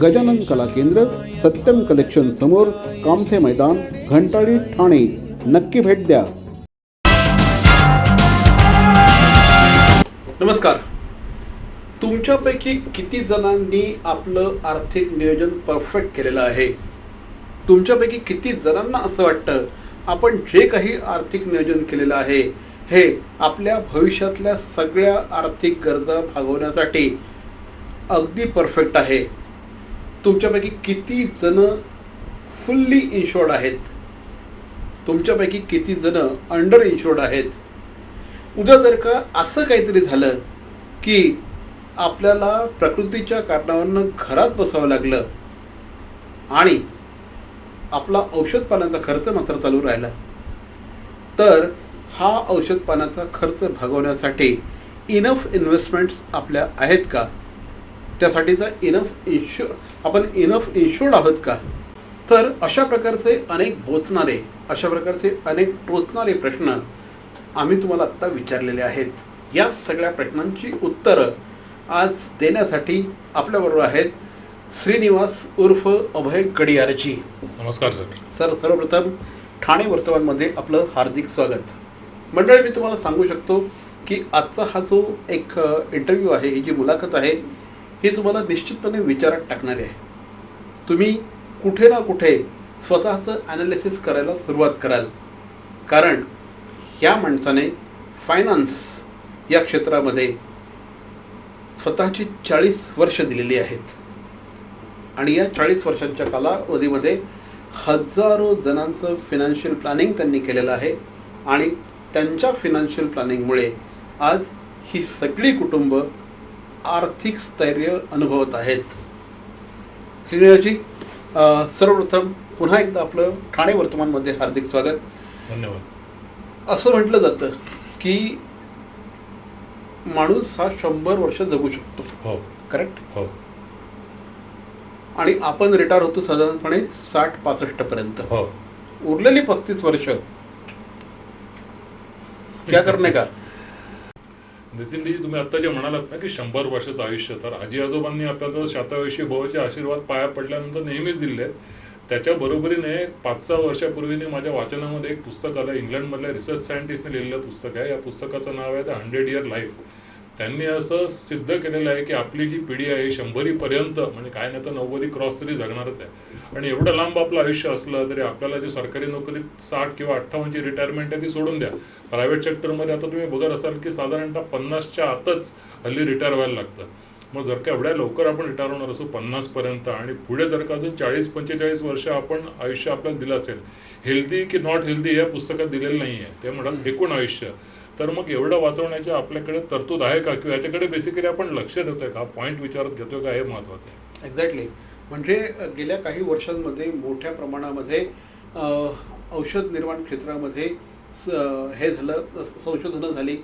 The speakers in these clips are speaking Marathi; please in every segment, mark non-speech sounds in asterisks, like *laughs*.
गजानन कला केंद्र सत्यम कलेक्शन समोर कामथे मैदान घंटाळी ठाणे. नक्की भेट द्या. नमस्कार. तुमच्यापैकी किती जणांनी आपलं आर्थिक नियोजन परफेक्ट केलेलं आहे? तुमच्यापैकी किती जणांना असं वाटतं आपण जे काही आर्थिक नियोजन केलेलं आहे हे आपल्या भविष्यातल्या सगळ्या आर्थिक गरजा भागवण्यासाठी अगदी परफेक्ट आहे. तुमच्यापैकी किती जण फुल्ली इन्शोर्ड आहेत? तुमच्यापैकी किती जण अंडर इन्शोर्ड आहेत? उद्या जर का असं काहीतरी झालं की आपल्याला प्रकृतीच्या कारणावरनं घरात बसावं लागलं आणि आपला औषध पाण्याचा खर्च मात्र चालू राहिला तर हा औषध पाण्याचा खर्च भागवण्यासाठी इनफ इन्व्हेस्टमेंट्स आपल्या आहेत का? त्यासाठीचा इनफ इन्शु आपण इनफ इन्शुर्ड आहोत का? तर अशा प्रकारचे अनेक बोचणारे अशा प्रकारचे अनेक टोचणारे प्रश्न आम्ही तुम्हाला आत्ता विचारलेले आहेत. या सगळ्या प्रश्नांची उत्तरं आज देण्यासाठी आपल्याबरोबर आहेत श्रीनिवास उर्फ अभय कडियारजी नमस्कार सर. सर सर्वप्रथम ठाणे वर्तमानमध्ये आपलं हार्दिक स्वागत. मंडळी मी तुम्हाला सांगू शकतो की आजचा हा जो एक इंटरव्ह्यू आहे ही जी मुलाखत आहे हे तुम्हाला निश्चितपणे विचारात टाकणारे आहे. तुम्ही कुठे ना कुठे स्वतःचं ॲनालिसिस करायला सुरुवात कराल. कारण ह्या माणसाने फायनान्स या क्षेत्रामध्ये स्वतःची चाळीस वर्ष दिलेली आहेत. आणि या चाळीस वर्षांच्या कालावधीमध्ये हजारो जणांचं फिनान्शियल प्लॅनिंग त्यांनी केलेलं आहे. आणि त्यांच्या फिनान्शियल प्लॅनिंगमुळे आज ही सगळी कुटुंब आर्थिक स्थैर्य अनुभवत आहेत. श्रीनिवासजी अ, सर्वप्रथम पुन्हा एकदा आपलं ठाणे वर्तमानमध्ये हार्दिक स्वागत. धन्यवाद. असं म्हटलं जातं की माणूस हा शंभर वर्ष जगू शकतो. हो. करेक्ट हो. आणि आपण रिटायर होतो साधारणपणे साठ पासष्ट पर्यंत. हो. उरलेली पस्तीस वर्ष क्या *laughs* करणे का? नितीनजी तुम्ही आता जे म्हणालात ना की शंभर वर्षाचं आयुष्य तर आजी आजोबांनी आपल्याला शतायुषी भावाचे आशीर्वाद पाया पडल्यानंतर नेहमीच दिले त्याच्या बरोबरीने पाच सहा वर्षापूर्वीने माझ्या वाचनामध्ये एक पुस्तक आलं इंग्लंडमधल्या रिसर्च सायंटिस्टने लिहिलेलं पुस्तक आहे. या पुस्तकाचं नाव आहे द हंड्रेड इयर लाईफ. त्यांनी असं सिद्ध केलेलं आहे की आपली जी पिढी आहे शंभरी पर्यंत म्हणजे काय नाही तर नव्वदी क्रॉस तरी जगणारच आहे. आणि एवढं लांब आपलं आयुष्य असलं तरी आपल्याला जी सरकारी नोकरीत साठ किंवा अठ्ठावन्नची रिटायरमेंट आहे ती सोडून द्या. प्रायव्हेट सेक्टरमध्ये आता तुम्ही बघत असाल की साधारणतः पन्नासच्या आतच हल्ली रिटायर व्हायला लागतं. मग जर का एवढ्या लवकर आपण रिटायर होणार असू पन्नास पर्यंत आणि पुढे जर का अजून चाळीस पंचेचाळीस वर्ष आपण आयुष्य आपल्याला दिलं असेल हेल्दी की नॉट हेल्दी या पुस्तकात दिलेलं नाही आहे ते म्हणतात एकूण आयुष्य. तर मग एवढं वाचवण्याची आपल्याकडे तरतूद आहे का? किंवा याच्याकडे बेसिकली आपण लक्ष देतोय का? पॉईंट विचारत घेतोय का? हे महत्वाचं आहे. एक्झॅक्टली म्हणजे गेल्या काही वर्षांमध्ये मोठ्या प्रमाणामध्ये औषध निर्माण क्षेत्रामध्ये स- हे झालं संशोधनं झाली.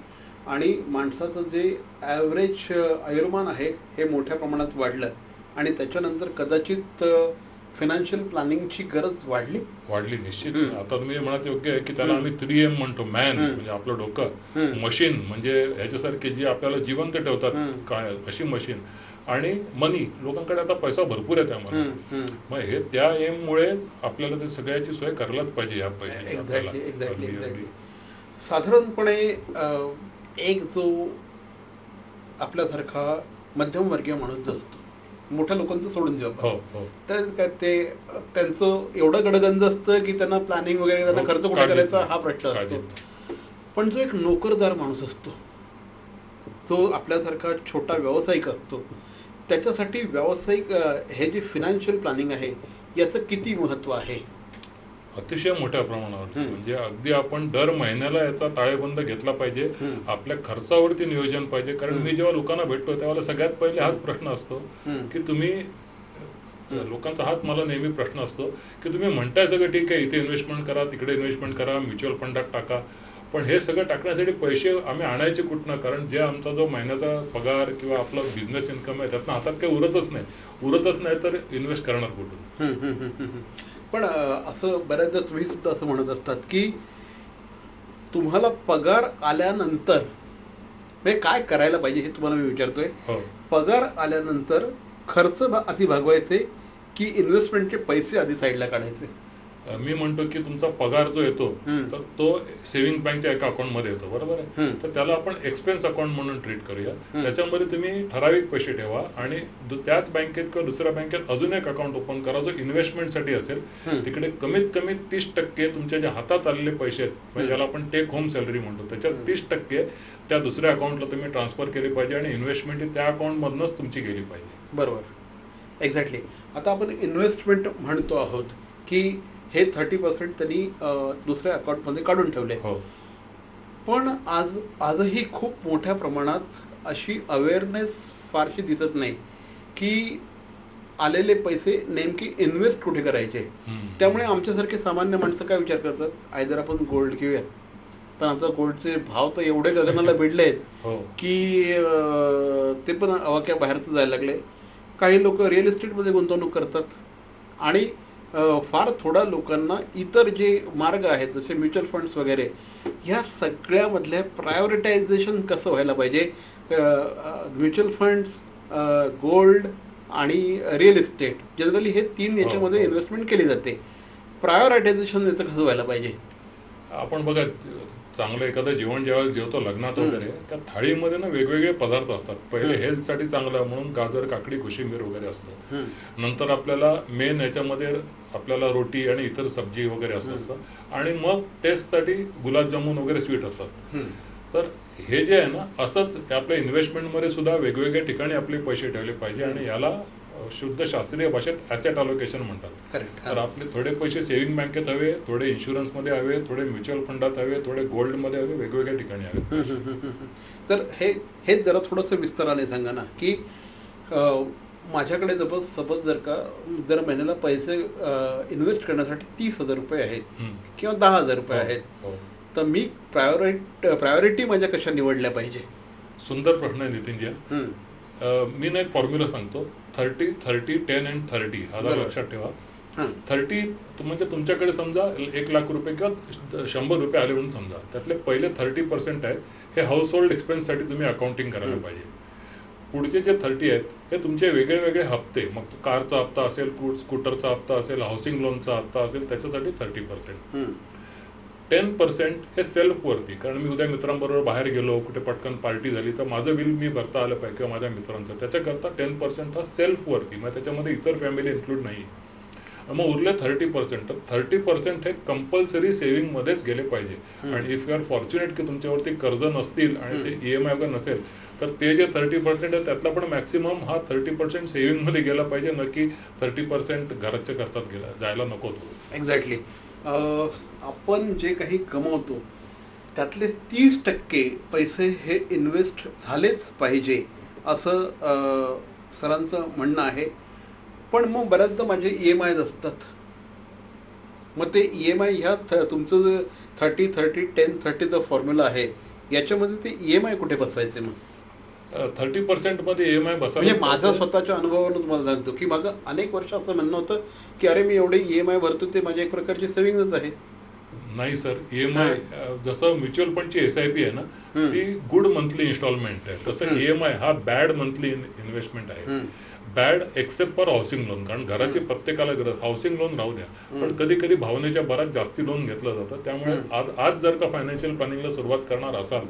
आणि माणसाचं जे ॲव्हरेज आयुर्मान आहे हे मोठ्या प्रमाणात वाढलं. आणि त्याच्यानंतर कदाचित फिनान्शियल प्लॅनिंगची गरज वाढली वाढली निश्चित. आता तुम्ही म्हणत योग्य आहे की त्याला. आम्ही थ्री एम म्हणतो मॅन. म्हणजे आपलं डोकं. मशीन म्हणजे ह्याच्यासारखी जी आपल्याला जिवंत ठेवतात. काय अशी मशीन आणि मनी लोकांकडे आता पैसा भरपूर आहे त्यामध्ये. मग हे त्या एम मुळे आपल्याला ते सगळ्याची सोय करायलाच पाहिजे या अगदी. साधारणपणे एक जो आपल्यासारखा मध्यमवर्गीय माणूस जो असतो मोठ्या लोकांचं सोडून देऊ हो हो. तर काय ते त्यांचं एवढं गडगंज असतं की त्यांना प्लॅनिंग वगैरे त्यांना हो, खर्च कुठे करायचा. हा प्रश्न असतो. पण जो एक नोकरदार माणूस असतो जो आपल्यासारखा छोटा व्यावसायिक असतो त्याच्यासाठी व्यावसायिक हे जे फिनान्शियल प्लॅनिंग आहे याचं किती महत्त्व आहे? अतिशय मोठ्या प्रमाणावर. म्हणजे अगदी आपण दर महिन्याला याचा ताळेबंद घेतला पाहिजे. आपल्या खर्चावरती नियोजन पाहिजे कारण. मी जेव्हा लोकांना भेटतो तेव्हा सगळ्यात पहिले हाच प्रश्न असतो. की तुम्ही लोकांचा हाच मला नेहमी प्रश्न असतो की तुम्ही म्हणताय सगळं ठीक आहे इथे इन्व्हेस्टमेंट करा तिकडे इन्व्हेस्टमेंट करा म्युच्युअल फंडात टाका पण हे सगळं टाकण्यासाठी पैसे आम्ही आणायचे कुठनं कारण जे आमचा जो महिन्याचा पगार किंवा आपला बिझनेस इन्कम आहे त्यातनं हातात काही उरतच नाही उरतच नाही तर इन्व्हेस्ट करणार कुठून पण असं बऱ्याचदा तुम्ही सुद्धा असं म्हणत असतात की तुम्हाला पगार आल्यानंतर म्हणजे काय करायला पाहिजे हे तुम्हाला मी विचारतोय. हो. पगार आल्यानंतर खर्च आधी भागवायचे की इन्व्हेस्टमेंटचे पैसे आधी साईडला काढायचे? मी म्हणतो की तुमचा पगार जो येतो. तर तो सेव्हिंग बँकच्या एका अकाउंटमध्ये येतो बरोबर आहे. तर त्याला आपण एक्सपेन्स अकाउंट म्हणून ट्रीट करूया. त्याच्यामध्ये तुम्ही ठराविक पैसे ठेवा आणि त्याच बँकेत किंवा दुसऱ्या बँकेत अजून एक अकाउंट ओपन करा जो इन्व्हेस्टमेंटसाठी असेल. तिकडे कमीत कमी तीस टक्के तुमच्या ज्या हातात आलेले पैसे आहेत म्हणजे ज्याला आपण टेक होम सॅलरी म्हणतो त्याच्यात. तीस टक्के त्या दुसऱ्या अकाउंटला तुम्ही ट्रान्सफर केली पाहिजे आणि इन्व्हेस्टमेंट ही त्या अकाउंटमधनंच तुमची गेली पाहिजे बरोबर एक्झॅक्टली आता आपण इन्व्हेस्टमेंट म्हणतो आहोत की हे थर्टी पर्सेंट त्यांनी दुसऱ्या अकाउंटमध्ये काढून ठेवले. हो. पण आज आजही खूप मोठ्या प्रमाणात अशी अवेअरनेस फारशी दिसत नाही की आलेले पैसे नेमके इन्व्हेस्ट कुठे करायचे. त्यामुळे आमच्यासारखे सामान्य माणसं काय विचार करतात? आयदर आपण गोल्ड घेऊया. पण आता गोल्डचे भाव तर एवढे गगनाला भिडले आहेत हो. की ते पण अवाक्या बाहेरचं जायला लागले. काही लोक रिअल इस्टेटमध्ये गुंतवणूक करतात. आणि फार थोड्या लोकांना इतर जे मार्ग आहेत जसे म्युच्युअल फंड्स वगैरे ह्या सगळ्यामधल्या प्रायोरिटायझेशन कसं व्हायला पाहिजे? म्युच्युअल फंड्स गोल्ड आणि रिअल इस्टेट जनरली हे तीन हो, याच्यामध्ये हो. इन्व्हेस्टमेंट केली जाते. प्रायोरिटायझेशन याचं कसं व्हायला पाहिजे? आपण बघा चांगलं एखादं जेवण जेवायला जेवतो लग्नात वगैरे त्या थाळीमध्ये ना वेगवेगळे पदार्थ असतात पहिले. हेल्थसाठी चांगलं म्हणून गाजर काकडी कोशिंबीर वगैरे असतं. नंतर आपल्याला मेन याच्यामध्ये आपल्याला रोटी आणि इतर सब्जी वगैरे असं. असतं आणि मग टेस्टसाठी गुलाबजामुन वगैरे स्वीट असतात. तर हे जे आहे ना असंच आपल्या इन्व्हेस्टमेंटमध्ये सुद्धा वेगवेगळ्या ठिकाणी आपले पैसे ठेवले पाहिजे आणि याला शुद्ध शास्त्रीय भाषेत ॲसेट अलोकेशन म्हणतात करेक्ट तर आपले थोडे पैसे सेव्हिंग बँकेत हवे थोडे इन्शुरन्समध्ये हवे थोडे म्युच्युअल फंडात हवे थोडे गोल्डमध्ये हवे वेगवेगळ्या ठिकाणी हवे. तर हे हेच जरा थोडंसं विस्ताराने सांगा ना की माझ्याकडे जर सपोज जर का दर महिन्याला पैसे इन्व्हेस्ट करण्यासाठी तीस हजार रुपये आहेत. किंवा दहा हजार रुपये आहेत हो. तर मी प्रायोरिट प्रायोरिटी माझ्या कशा निवडल्या पाहिजे सुंदर प्रश्न आहे नितीनजी मी ना एक फॉर्म्युला सांगतो. Thirty thirty ten and thirty हा जरा बरोबर. लक्षात ठेवा. थर्टी म्हणजे तुमच्याकडे समजा एक लाख रुपये किंवा शंभर रुपये आले म्हणून समजा. त्यातले पहिले थर्टी पर्सेंट आहेत हे हाऊस होल्ड एक्सपेन्ससाठी तुम्ही अकाउंटिंग करायला. पाहिजे. पुढचे जे थर्टी आहेत हे तुमचे वेगळे वेगळे हप्ते. मग कारचा हप्ता असेल स्कूटरचा हप्ता असेल हाऊसिंग लोनचा हप्ता असेल त्याच्यासाठी थर्टी पर्सेंट. टेन पर्सेंट हे सेल्फवरती कारण मी उद्या मित्रांबरोबर बाहेर गेलो कुठे पटकन पार्टी झाली तर माझं बिल मी भरता आलं पाहिजे किंवा माझ्या मित्रांचं. त्याच्याकरता टेन पर्सेंट हा सेल्फवरती मग त्याच्यामध्ये इतर फॅमिली इन्क्लूड नाही. मग उरले थर्टी पर्सेंट तर थर्टी पर्सेंट हे कंपल्सरी सेव्हिंगमध्येच गेले पाहिजे. आणि इफ यू आर फॉर्च्युनेट की तुमच्यावरती कर्ज नसतील आणि ते. ई एम आय वगैरे नसेल तर ते जे थर्टी पर्सेंट आहे त्यातला पण मॅक्सिमम हा थर्टी पर्सेंट सेव्हिंगमध्ये गेला पाहिजे. नक्की थर्टी पर्सेंट घराच्या खर्चात गेला जायला नको तो. एक्झॅक्टली आपण जे काही कमवतो त्यातले तीस टक्के पैसे हे इन्व्हेस्ट झालेच पाहिजे असं सरांचं म्हणणं आहे. पण मग बऱ्याचदा माझे ई एम आयज असतात. मग ते ई एम आय ह्या थ तुमचं थर्टी थर्टी टेन थर्टीचा फॉर्म्युला आहे याच्यामध्ये ते ई एम आय कुठे बसवायचे मग? थर्टी पर्सेंटमध्ये ई एम आय म्हणजे माझा स्वतःच्या अनुभवावरून तुम्हाला सांगतो की माझं अनेक वर्ष असं म्हणणं होतं की अरे मी एवढे ई एम आय भरतो ते माझ्या एक प्रकारची सेव्हिंगच आहे. नाही सर ई एम आय जसं म्युच्युअल फंडची एस आय पी आहे ना. ती गुड मंथली इन्स्टॉलमेंट आहे तसं. ई एम आय हा बॅड मंथली इन्व्हेस्टमेंट आहे. Bad except for housing loan कारण घराची प्रत्येकाला गरज हाऊसिंग लोन राहू द्या पण कधी कधी भावनेच्या भरात जास्ती लोन घेतलं जातं त्यामुळे. आज आज जर का फायनान्शियल प्लॅनिंगला सुरुवात करणार असाल.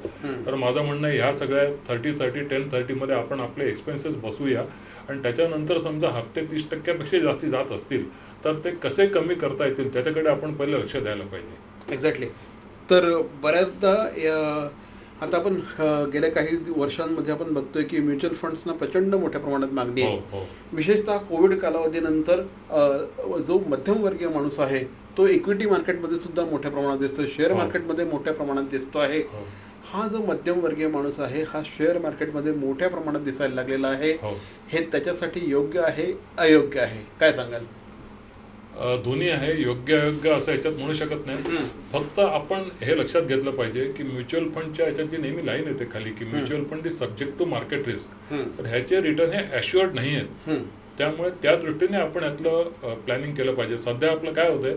तर माझं म्हणणं आहे ह्या सगळ्या थर्टी थर्टी टेन थर्टीमध्ये आपण आपले एक्सपेन्सेस बसूया आणि त्याच्यानंतर समजा हप्ते तीस टक्क्यापेक्षा जास्ती जात असतील तर ते कसे कमी करता येतील त्याच्याकडे आपण पहिले लक्ष द्यायला पाहिजे. एक्झॅक्टली तर बऱ्याचदा आता आपण गेल्या काही वर्षांमध्ये आपण बघतोय की म्युच्युअल फंड्सना प्रचंड मोठ्या प्रमाणात मागणी हो आहे. हो विशेषतः कोविड कालावधीनंतर जो मध्यमवर्गीय माणूस आहे तो इक्विटी मार्केटमध्ये सुद्धा मोठ्या प्रमाणात दिसतो शेअर हो. मार्केटमध्ये मोठ्या प्रमाणात दिसतो आहे. हो. हा जो मध्यमवर्गीय माणूस आहे हा शेअर मार्केटमध्ये मोठ्या प्रमाणात दिसायला लागलेला आहे. हो. हे त्याच्यासाठी योग्य आहे अयोग्य आहे? काय सांगाल? दोन्ही आहे योग्य अयोग्य असं याच्यात म्हणू शकत नाही. फक्त आपण हे लक्षात घेतलं पाहिजे की म्युच्युअल फंडच्या याच्यात जी नेहमी लाईन येते खाली की mutual fund is subject to market risk. तर ह्याचे रिटर्न हे अश्युअर्ड नाही आहेत. त्यामुळे त्या दृष्टीने आपण यातलं प्लॅनिंग केलं पाहिजे. सध्या आपलं काय होतंय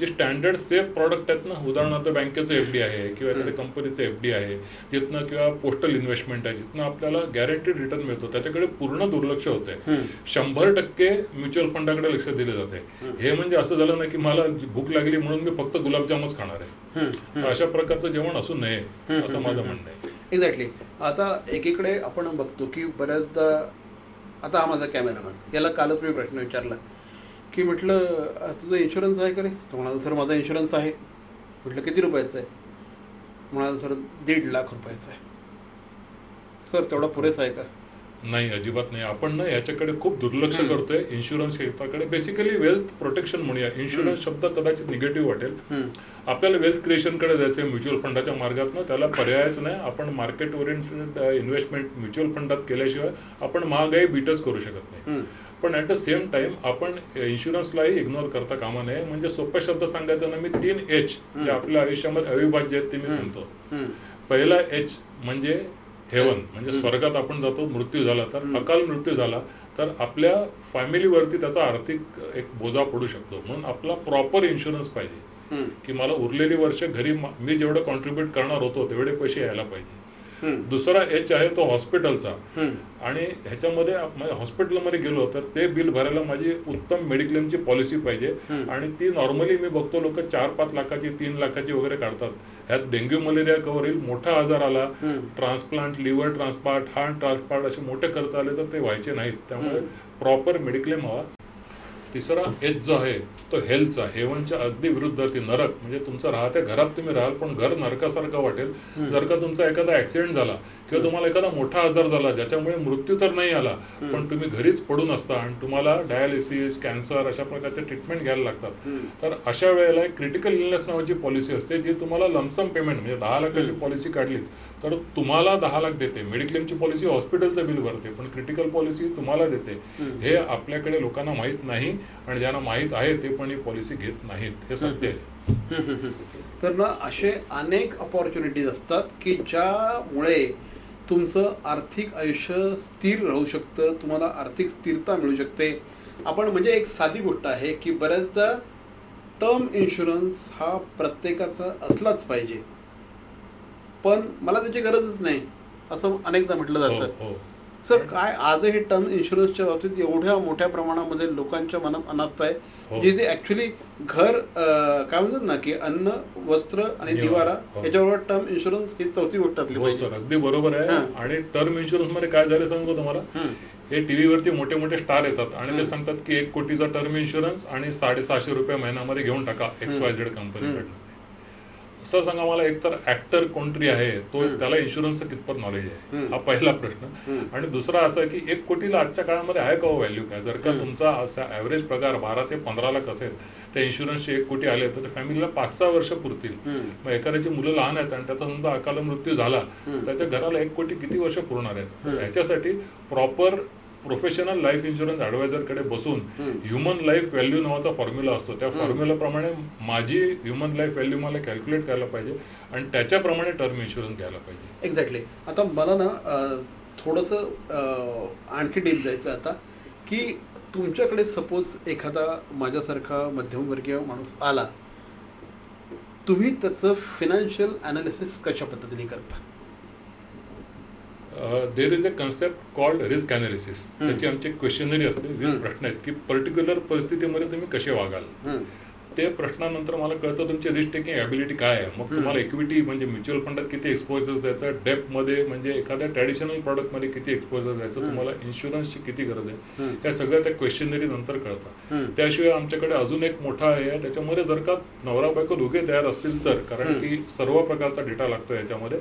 जे स्टँडर्ड सेफ प्रॉडक्ट आहेत ना उदाहरणार्थ बँकेचं एफ डी आहे किंवा एखाद्या कंपनीचं एफ डी आहे जिथनं किंवा पोस्टल इन्व्हेस्टमेंट आहे जिथनं आपल्याला गॅरंटीड रिटर्न मिळतो. त्याच्याकडे पूर्ण दुर्लक्ष होतंय. हम्म. शंभर टक्के म्युच्युअल फंडाकडे लक्ष दिले जाते हे म्हणजे असं झालं ना की मला भूक लागली म्हणून मी फक्त गुलाबजामच खाणार आहे. अशा प्रकारचं जेवण असू नये असं माझं म्हणणं आहे. एक्झॅक्टली आता एकीकडे आपण बघतो की बऱ्याचदा आता हा माझा कॅमेरामॅन याला कालच मी प्रश्न विचारला की म्हटलं "अ, तुझं इन्शुरन्स आहे का रे? तो म्हणाला सर माझा इन्शुरन्स आहे. म्हटलं किती रुपयाचा आहे? म्हणाला सर दीड लाख रुपयाचा आहे. सर तेवढा पुरेसा आहे का? नाही अजिबात नाही. आपण ना याच्याकडे खूप दुर्लक्ष करतोय. इन्शुरन्स क्षेत्राकडे बेसिकली वेल्थ प्रोटेक्शन म्हणूया. इन्शुरन्स शब्द कदाचित निगेटिव्ह वाटेल. आपल्याला वेल्थ क्रिएशनकडे जायचं म्युच्युअल फंडाच्या मार्गातनं त्याला पर्यायच नाही. आपण मार्केट ओरिएंटेड इन्व्हेस्टमेंट म्युच्युअल फंडात केल्याशिवाय आपण महागाई बीटच करू शकत नाही. पण ॲट द सेम टाइम आपण इन्शुरन्सलाही इग्नोर करता कामा नये. म्हणजे सोप्या शब्दात सांगायचं ना मी तीन एच जे आपल्या आयुष्यामध्ये अविभाज्य आहेत ते मी सांगतो. पहिला एच म्हणजे हेवन म्हणजे स्वर्गात आपण जातो मृत्यू झाला तर. अकाल मृत्यू झाला तर आपल्या फॅमिलीवरती त्याचा आर्थिक एक बोजा पडू शकतो. म्हणून आपला प्रॉपर इन्शुरन्स पाहिजे. की मला उरलेली वर्ष घरी मा- जेवढं कॉन्ट्रीब्युट करणार होतो तेवढे पैसे यायला पाहिजे. दुसरा एच आहे तो हॉस्पिटलचा. आणि ह्याच्यामध्ये आप- म्हणजे हॉस्पिटलमध्ये गेलो तर ते बिल भरायला माझी उत्तम मेडिक्लेमची पॉलिसी पाहिजे. आणि ती नॉर्मली मी बघतो लोक चार पाच लाखाची तीन लाखाची वगैरे काढतात. ह्यात डेंग्यू मलेरिया कव्हर येईल मोठा आजार आला. Transplant liver transplant heart transplant असे मोठे खर्च आले तर ते व्हायचे नाहीत. त्यामुळे प्रॉपर मेडिक्लेम हवा. तिसरा एच जो आहे तो हेल्थचा हेवनच्या अगदी विरुद्ध ती नरक म्हणजे तुमचं राहत्या घरात तुम्ही राहाल पण घर नरकासारखं वाटेल. जर का तुमचा एखादा ऍक्सिडेंट झाला किंवा तुम्हाला एखादा मोठा आजार झाला ज्याच्यामुळे मृत्यू तर नाही आला पण तुम्ही घरीच पडून असता आणि तुम्हाला डायालिसिस कॅन्सर अशा प्रकारचे ट्रीटमेंट घ्यायला लागतात. तर अशा वेळेला एक क्रिटिकल इलनेस नावाची पॉलिसी असते जी तुम्हाला लमसम पेमेंट म्हणजे दहा लाखाची पॉलिसी काढली तर तुम्हाला दहा लाख देते. मेडिक्लेमची पॉलिसी हॉस्पिटलचं बिल भरते पण क्रिटिकल पॉलिसी तुम्हाला देते. हे आपल्याकडे लोकांना माहीत नाही आणि ज्यांना माहीत आहे ते पण ही पॉलिसी घेत नाहीत. हे सत्य आहे. तर ना असे अनेक अपॉर्च्युनिटीज असतात की ज्यामुळे तुमचं आर्थिक आयुष्य स्थिर राहू शकतं तुम्हाला आर्थिक स्थिरता मिळू शकते. आपण म्हणजे एक साधी गोष्ट आहे की बऱ्याचदा टर्म इन्शुरन्स हा प्रत्येकाचा असलाच पाहिजे. पण मला त्याची गरजच नाही असं अनेकदा म्हटलं हो जातं. हो. सर काय आजही टर्म इन्शुरन्सच्या बाबतीत एवढ्या मोठ्या प्रमाणामध्ये लोकांच्या मनात अनास्था आहे हो. जिथे ऍक्च्युली घर काय म्हणतात ना की अन्न वस्त्र आणि निवारा. हो. याच्याबरोबर टर्म इन्शुरन्स ही चौथी गोष्ट असली हो पाहिजे अगदी बरोबर आहे. आणि टर्म इन्शुरन्समध्ये काय झालं सांगू तुम्हाला. हे टीव्ही वरती मोठे मोठे स्टार येतात आणि ते सांगतात की एक कोटीचा टर्म इन्शुरन्स आणि साडेसहाशे रुपये महिन्यामध्ये घेऊन टाका एक्स वाय झेड कंपनीकडनं सर सांगा मला एकतर ऍक्टर कोणतरी आहे तो त्याला इन्शुरन्सचं कितपत नॉलेज आहे. हा पहिला प्रश्न. आणि दुसरा असा की एक कोटीला आजच्या काळामध्ये आहे का व्हॅल्यू काय? जर का तुमचा असा ऍव्हरेज पगार बारा ते पंधरा लाख असेल त्या इन्शुरन्सचे एक कोटी आले तर फॅमिलीला पाच सहा वर्ष पुरतील. मग एखाद्याची मुलं लहान आहेत आणि त्याचा समजा अकाल मृत्यू झाला तर त्या घराला एक कोटी किती वर्ष पुरणार आहेत? तर ह्याच्यासाठी प्रॉपर प्रोफेशनल लाईफ इन्शुरन्स ऍडवायझरकडे बसून ह्युमन लाईफ व्हॅल्यू नावाचा फॉर्म्युला असतो. त्या फॉर्म्युलाप्रमाणे माझी ह्युमन लाईफ व्हॅल्यू मला कॅल्क्युलेट करायला पाहिजे आणि त्याच्याप्रमाणे टर्म इन्शुरन्स घ्यायला पाहिजे. एक्झॅक्टली. आता मला ना थोडंसं आणखी डीप जायचं आता की तुमच्याकडे सपोज एखादा माझ्यासारखा मध्यमवर्गीय माणूस आला तुम्ही त्याचं फिनान्शियल अनालिसिस कशा पद्धतीने करता? There is a concept called risk analysis त्याची आमची क्वेश्चनरी असते. वीस प्रश्न आहेत. की पर्टिक्युलर परिस्थितीमध्ये तुम्ही कसे वागाल. ते प्रश्नानंतर मला कळतं तुमची रिस्क टेकिंग ॲबिलिटी काय आहे. मग तुम्हाला इक्विटी म्हणजे म्युच्युअल फंडात किती एक्सपोजर द्यायचं डेपमध्ये म्हणजे एखाद्या ट्रॅडिशनल प्रॉडक्टमध्ये किती एक्सपोजर द्यायचं तुम्हाला इन्शुरन्सची किती गरज आहे? या सगळ्या त्या क्वेश्चनरी नंतर कळतात. त्याशिवाय आमच्याकडे अजून एक मोठा आहे त्याच्यामध्ये जर का नवरा बायको दोघे तयार असतील तर कारण की सर्व प्रकारचा डेटा लागतो याच्यामध्ये.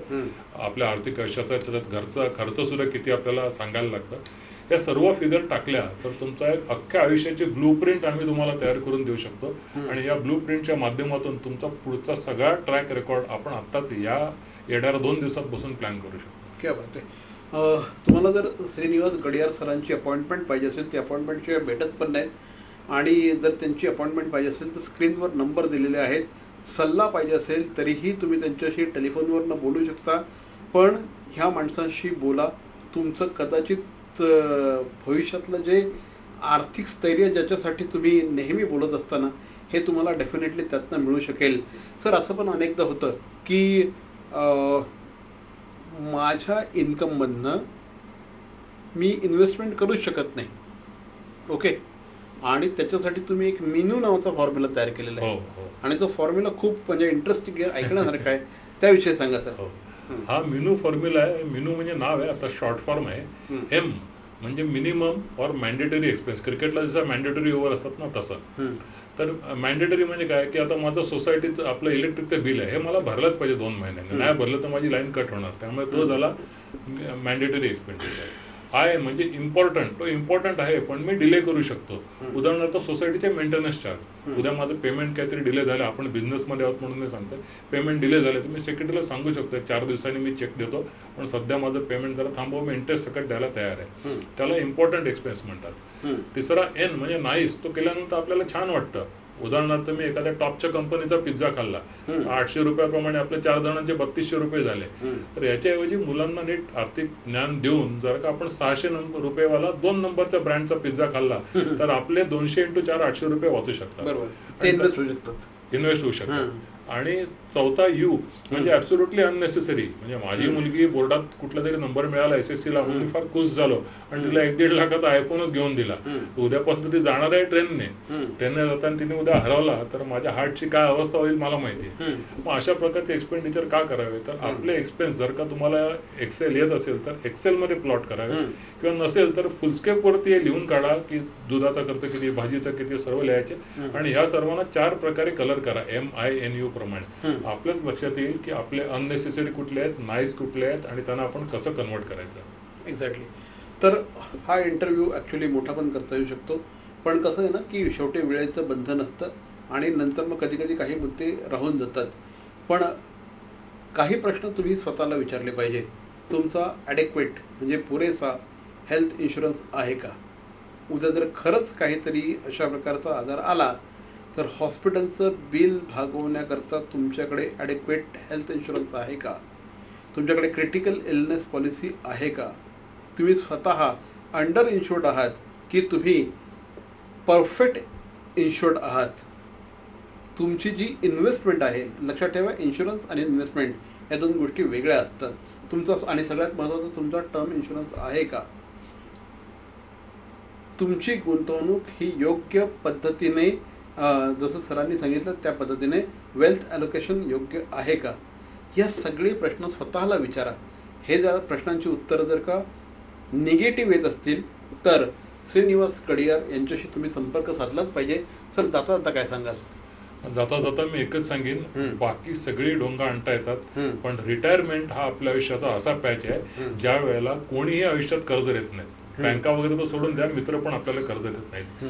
आपल्या आर्थिक आयुष्याचा त्याच्यात घरचा खर्च सुद्धा किती आपल्याला सांगायला लागतं. या सर्व फिगर टाकल्या तर तुमचा एक अख्ख्या आयुष्याची ब्लू प्रिंट आम्ही तुम्हाला तयार करून देऊ शकतो. आणि या ब्लू प्रिंटच्या माध्यमातून तुमचा पुढचा सगळा ट्रॅक रेकॉर्ड आपण आत्ताच या येणाऱ्या दोन दिवसात बसून प्लॅन करू शकतो. क्या बात आहे. तुम्हाला जर श्रीनिवास गडियार सरांची अपॉइंटमेंट पाहिजे असेल ती अपॉइंटमेंट शिवाय भेटत पण नाहीत. आणि जर त्यांची अपॉइंटमेंट पाहिजे असेल तर स्क्रीनवर नंबर दिलेले आहेत. सल्ला पाहिजे असेल तरीही तुम्ही त्यांच्याशी टेलिफोनवरनं बोलू शकता. पण ह्या माणसांशी बोला. तुमचं कदाचित भविष्यातलं जे आर्थिक स्थैर्य ज्याच्यासाठी तुम्ही नेहमी बोलत असताना हे तुम्हाला डेफिनेटली त्यातनं मिळू शकेल. सर असं पण अनेकदा होतं की माझ्या इन्कममधनं मी इन्व्हेस्टमेंट करूच शकत नाही. ओके? आणि त्याच्यासाठी तुम्ही एक मिनू नावाचा फॉर्म्युला तयार केलेला हो आहे. हो आणि तो फॉर्म्युला खूप म्हणजे इंटरेस्टिंग ऐकण्यासारखा आहे. त्याविषयी सांगा सर. हो. हा. मिनू फॉर्म्युला आहे. मिनू म्हणजे नाव आहे आता शॉर्ट फॉर्म आहे. एम म्हणजे मिनिमम और मॅन्डेटरी एक्सपेन्स क्रिकेटला जसं मॅन्डेटरी ओव्हर असतात ना तसं. तर मॅन्डेटरी म्हणजे काय? की आता माझं सोसायटीचं आपलं इलेक्ट्रिकचं बिल आहे हे मला भरलंच पाहिजे दोन महिन्यांनी. नाही भरलं तर माझी लाईन कट होणार. त्यामुळे तो झाला मॅन्डेटरी एक्सपेंडिचर आय म्हणजे इम्पॉर्टंट तो इम्पॉर्टंट आहे पण मी डिले करू शकतो. उदाहरणार्थ सोसायटीचे मेंटेनन्स चार्ज उद्या माझं पेमेंट काहीतरी डिले झालं आपण बिझनेसमध्ये आहोत म्हणून मी सांगतोय. पेमेंट डिले झाले तर मी सेक्रेटरीला सांगू शकतो चार दिवसांनी मी चेक देतो पण सध्या माझं पेमेंट जरा थांबव मी इंटरेस्ट सकट द्यायला तयार आहे. त्याला इम्पॉर्टंट एक्सपेन्स म्हणतात. तिसरा एन म्हणजे नाईस तो केल्यानंतर आपल्याला छान वाटतं. उदाहरणार्थ मी एखाद्या टॉपच्या कंपनीचा पिझ्झा खाल्ला. आठशे रुपयाप्रमाणे आपल्या चार जणांचे बत्तीसशे रुपये झाले. तर याच्याऐवजी मुलांना नीट आर्थिक ज्ञान देऊन जर का आपण सहाशे रुपयेवाला दोन नंबरच्या ब्रँडचा पिझ्झा खाल्ला तर आपले दोनशे इंटू चार आठशे रुपये वाचू शकतात. इन्व्हेस्ट होऊ शकतात. आणि चौथा यू म्हणजे ऍब्सोल्युटली अननेसेसरी म्हणजे माझी मुलगी बोर्डात कुठला तरी नंबर मिळाला एस एस ला म्हणून फार खुश झालो. आणि तिला एक दीड लाखाचा आयफोनच घेऊन दिला. उद्यापासून ती जाणार आहे ट्रेनने. ट्रेनने जाताना तिने उद्या हरवला तर माझ्या हार्टची काय अवस्था होईल मला माहिती आहे. मग अशा प्रकारचे एक्सपेंडिचर का करावे? तर आपले एक्सपेन्स जर का तुम्हाला एक्सेल येत असेल तर एक्सेल मध्ये प्लॉट करावे. किंवा नसेल तर फुलस्केप वरती हे लिहून काढा की दुधाचा खर्च किती भाजीचा किती सर्व लिहायचे. आणि ह्या सर्वांना चार प्रकारे कलर करा एम आय एन यू प्रमाणे. आपल्याच लक्षात येईल की आपले अननेसेसरी कुठले आहेत नाईस कुठले आहेत आणि त्यांना आपण कसं कन्वर्ट करायचं? एक्झॅक्टली तर हा इंटरव्ह्यू ॲक्च्युली मोठा पण करता येऊ शकतो. पण कसं आहे ना की शेवटी वेळेचं बंधन असतं आणि नंतर मग कधी कधी काही मुद्दे राहून जातात. पण काही प्रश्न तुम्ही स्वतःला विचारले पाहिजे. तुमचा ॲडेक्वेट म्हणजे पुरेसा हेल्थ इन्शुरन्स आहे का? उद्या जर खरंच काहीतरी अशा प्रकारचा आजार आला तर हॉस्पिटलचं बिल भागवण्याकरता तुमच्याकडे ॲडेक्वेट हेल्थ इन्शुरन्स आहे का? तुमच्याकडे क्रिटिकल इलनेस पॉलिसी आहे का? तुम्ही स्वतः अंडर इन्शुर्ड आहात की तुम्ही परफेक्ट इन्शुर्ड आहात? तुमची जी इन्व्हेस्टमेंट आहे लक्षात ठेवा इन्शुरन्स आणि इन्व्हेस्टमेंट या दोन गोष्टी वेगळ्या असतात. तुमचा आणि सगळ्यात महत्त्वाचं तुमचा टर्म इन्शुरन्स आहे का? तुमची गुंतवणूक ही योग्य पद्धतीने जसं सरांनी सांगितलं त्या पद्धतीने वेल्थ ॲलोकेशन योग्य आहे का? या सगळे प्रश्न स्वतःला विचारा. हे जर प्रश्नांची उत्तरं जर का निगेटिव्ह येत असतील तर श्रीनिवास कडियार यांच्याशी तुम्ही संपर्क साधलाच पाहिजे. सर जाता जाता काय सांगाल? जाता जाता मी एकच सांगेन. बाकी सगळी डोंगा आणता येतात. पण रिटायरमेंट हा आपल्या आयुष्याचा असा पॅच आहे. ज्या वेळेला कोणीही आयुष्यात कर्ज देत नाही. बँका वगैरे तर सोडून द्या मित्र पण आपल्याला कर्ज देत नाहीत.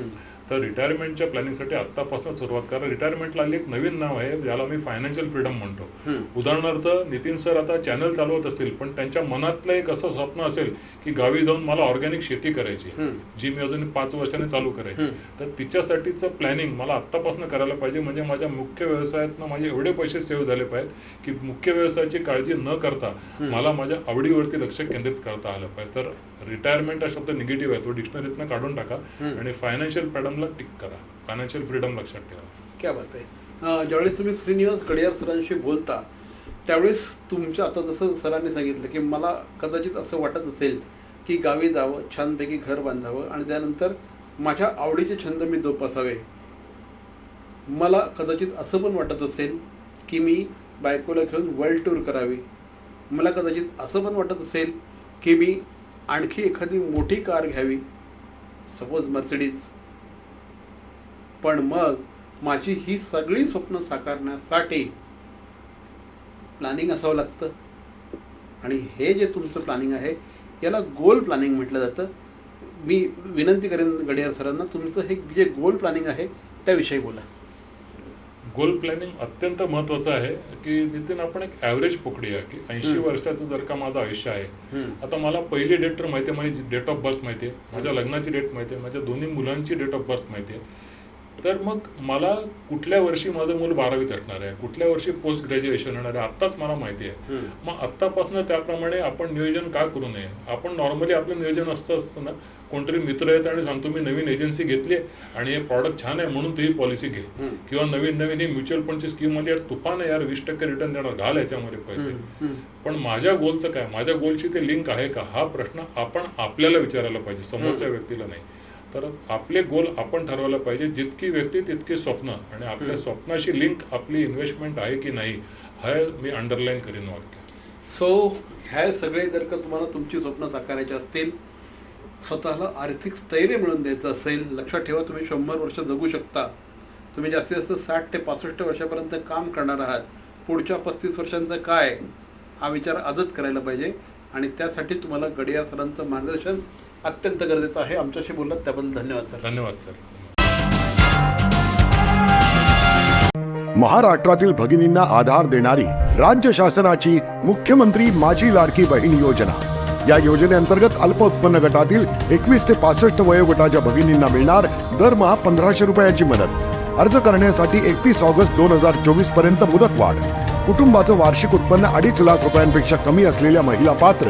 तर रिटायरमेंटच्या प्लॅनिंगसाठी आत्तापासून सुरुवात करा रिटायरमेंटला एक नवीन नाव आहे ज्याला मी फायनान्शियल फ्रीडम म्हणतो. उदाहरणार्थ नितीन सर आता चॅनल चालवत असतील पण त्यांच्या मनातलं एक असं स्वप्न असेल की गावी जाऊन मला ऑर्गॅनिक शेती करायची. जी मी अजून पाच वर्षांनी चालू करायची. तर तिच्यासाठीचं प्लॅनिंग मला आत्तापासून करायला पाहिजे. म्हणजे माझ्या मुख्य व्यवसायातनं माझे एवढे पैसे सेव्ह झाले पाहिजेत की मुख्य व्यवसायाची काळजी न करता मला माझ्या आवडीवरती लक्ष केंद्रित करता आलं पाहिजे. तर रिटायरमेंट हा शब्द निगेटिव्ह आहे. तो डिक्शनरीतनं काढून टाका आणि फायनान्शियल फ्रीडमला टिक करा. फायनान्शियल फ्रीडम लक्षात ठेवा. क्या बात आहे. ज्यावेळेस तुम्ही श्रीनिवास गडियार सरांशी बोलता त्यावेळेस तुमच्या आता जसं सरांनी सांगितलं की मला कदाचित असं वाटत असेल की गावी जावं छानपैकी घर बांधावं आणि त्यानंतर माझ्या आवडीचे छंद मी जोपासावे. मला कदाचित असं पण वाटत असेल की मी बायकोला घेऊन वर्ल्ड टूर करावी. मला कदाचित असं पण वाटत असेल की मी आणखी एखादी मोठी कार घ्यावी. सपोज मर्सिडीज पण मग माझी ही सगळी स्वप्न साकारण्यासाठी प्लॅनिंग असावं लागतं आणि हे जे तुमचं प्लॅनिंग आहे याला गोल प्लॅनिंग म्हटलं जातं मी विनंती करेन गडियार सरांना तुमचं हे जे गोल प्लॅनिंग आहे त्याविषयी बोला गोल प्लॅनिंग अत्यंत महत्वाचं आहे की नितीन आपण एक ॲव्हरेज पकडूया की ऐंशी. वर्षाचं जर का माझं आयुष्य आहे. आता मला पहिली डेट तर माहिती आहे माझी डेट ऑफ बर्थ माहिती आहे माझ्या लग्नाची डेट माहिती आहे माझ्या दोन्ही मुलांची डेट ऑफ बर्थ माहिती आहे तर मग मला कुठल्या वर्षी माझं मूल बारावीत असणार आहे? कुठल्या वर्षी पोस्ट ग्रॅज्युएशन होणार आहे? आत्ताच मला माहिती आहे. मग आत्तापासून त्याप्रमाणे आपण नियोजन का करू नये? आपण नॉर्मली आपलं नियोजन असतं असतं ना? कोणतरी मित्र येत आणि सांगतो मी नवीन एजन्सी घेतली आहे आणि हे प्रॉडक्ट छान आहे म्हणून तू ही पॉलिसी घे. किंवा नवीन नवीन ही म्युच्युअल फंडची स्कीममध्ये यार तुफान आहे यार वीस टक्के रिटर्न देणार घाल याच्यामध्ये पैसे. पण माझ्या गोलचं काय? माझ्या गोलची ते लिंक आहे का? हा प्रश्न आपण आपल्याला विचारायला पाहिजे समोरच्या व्यक्तीला नाही. तर आपले गोल आपण ठरवायला पाहिजे. जितकी व्यक्ती तितकी स्वप्न. आणि आपल्या स्वप्नाशी लिंक आपली इन्व्हेस्टमेंट आहे की नाही हे मी अंडरलाईन करीन वाक्य. सो ह्या सगळे जर का तुम्हाला तुमची स्वप्न साकारायची असतील स्वतःला आर्थिक स्थैर्य मिळवून द्यायचं असेल लक्षात ठेवा तुम्ही शंभर वर्ष जगू शकता. तुम्ही जास्तीत जास्त साठ ते पासष्ट वर्षापर्यंत काम करणार आहात. पुढच्या पस्तीस वर्षांचं काय? हा विचार आजच करायला पाहिजे. आणि त्यासाठी तुम्हाला गडियार सरांचं मार्गदर्शन अत्यंत गरजेचं आहे. आमच्याशी बोललात त्याबद्दल धन्यवाद सर. धन्यवाद सर. महाराष्ट्रातील भगिनींना आधार देणारी राज्य शासनाची मुख्यमंत्री माझी लाडकी बहीण योजना. या योजनेअंतर्गत अल्प उत्पन्न गटातील एकवीस ते पासष्ट वयोगटाच्या भगिनींना मिळणार दरमहा पंधराशे रुपयाची मदत. अर्ज करण्यासाठी एकतीस ऑगस्ट दोन हजार चोवीसपर्यंत मुदतवाढ. कुटुंबाचं वार्षिक उत्पन्न अडीच लाख रुपयांपेक्षा कमी असलेल्या महिला पात्र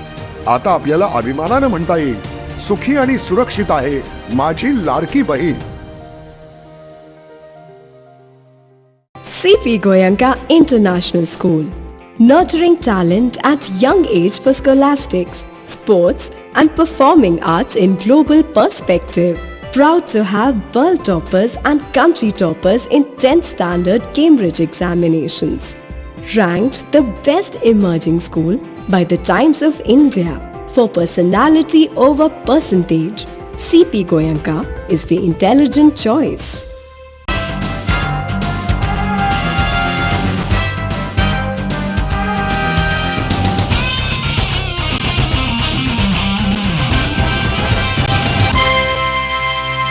आता आपल्याला अभिमानानं म्हणता येईल सुखी आणि सुरक्षित आहे माझी Ladki Bahin CP Goyanka International School, nurturing talent at young age for scholastics, sports, and performing arts in global perspective. Proud to have world toppers and country toppers in 10th standard Cambridge examinations. Ranked the best emerging school by the Times of India for personality over percentage. CP Goyanka is the intelligent choice.